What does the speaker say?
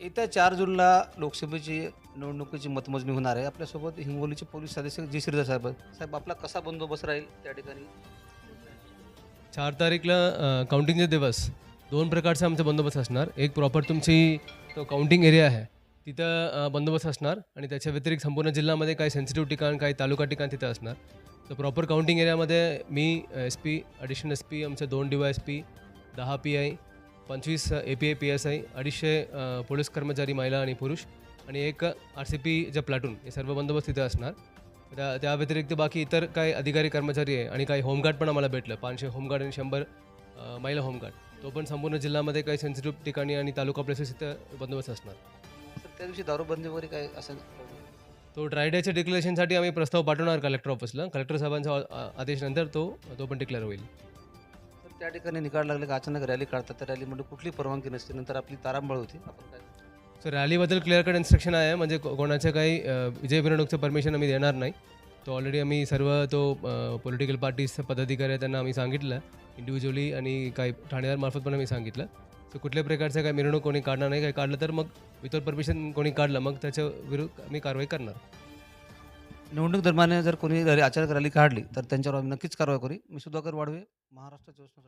येत्या चार जूनला लोकसभेची निवडणुकीची मतमोजणी होणार आहे. आपल्यासोबत हिंगोलीचे पोलीस अधीक्षक जी. श्रीधर साहेब आहेत. साहेब आपला कसा बंदोबस्त राहील त्या ठिकाणी? चार तारीखला काउंटिंगचे दिवस. दोन प्रकारचा आमचा बंदोबस्त असणार. एक प्रॉपर तुमची तो काउंटिंग एरिया आहे. तिथं अ, बंदोबस्त असणार आणि त्याच्या व्यतिरिक्त संपूर्ण जिल्ह्यामध्ये काही सेन्सिटिव्ह ठिकाण काही तालुका ठिकाण तिथं असणार. तर प्रॉपर काउंटिंग एरियामध्ये मी S P additional S P आमचे दोन डी वाय एस पी दहा पी आय पंचवीस A P I P S I अडीचशे पोलीस कर्मचारी महिला आणि पुरुष आणि एक आर सी पीचं प्लाटून हे सर्व बंदोबस्त तिथे असणार. त्या त्या व्यतिरिक्त बाकी इतर काही अधिकारी कर्मचारी आहे आणि काही होमगार्ड पण आम्हाला भेटलं. पाचशे होमगार्ड आणि शंभर महिला होमगार्ड. तो पण संपूर्ण जिल्ह्यामध्ये काही सेन्सिटिव्ह ठिकाणी आणि तालुका प्लेसेस इथं बंदोबस्त असणार. त्या दिवशी दारूबंदी वगैरे काय असेल? तो ड्रायडेच्या डिक्लेरेशनसाठी आम्ही प्रस्ताव पाठवणार कलेक्टर ऑफिसला कलेक्टर साहेबांच्या आ- आदेशनंतर तो तो पण डिक्लेअर होईल. त्या ठिकाणी निकाल लागले का? अचानक रॅली काढतात. त्या रॅलीमध्ये कुठली परवानगी नसते. नंतर आपली तारांबळ होती. आपण काय सो रॅलीबद्दल क्लिअर कट इन्स्ट्रक्शन आहे. म्हणजे को- कोणाचं काही अ, विजय मिरवणूकचं परमिशन आम्ही देणार नाही. तो ऑलरेडी आम्ही सर्व तो पॉलिटिकल पार्टीजचा पदाधिकारी आहे त्यांना आम्ही सांगितलं. इंडिव्हिज्युअली आणि काही ठाणेदारमार्फत पण आम्ही सांगितलं. सो कुठल्या प्रकारचं काही मिरवणूक कोणी काढणार नाही. काही काढलं तर मग विथआउट परमिशन कोणी काढलं मग त्याच्या विरुद्ध आम्ही कारवाई करणार. निवडणूक दरम्यान जर कोणी रॅली- अचानक रॅली काढली तर त्यांच्यावर आम्ही नक्कीच कारवाई करू. मी सुधाकर वाढवे महाराष्ट्र चोवीस तास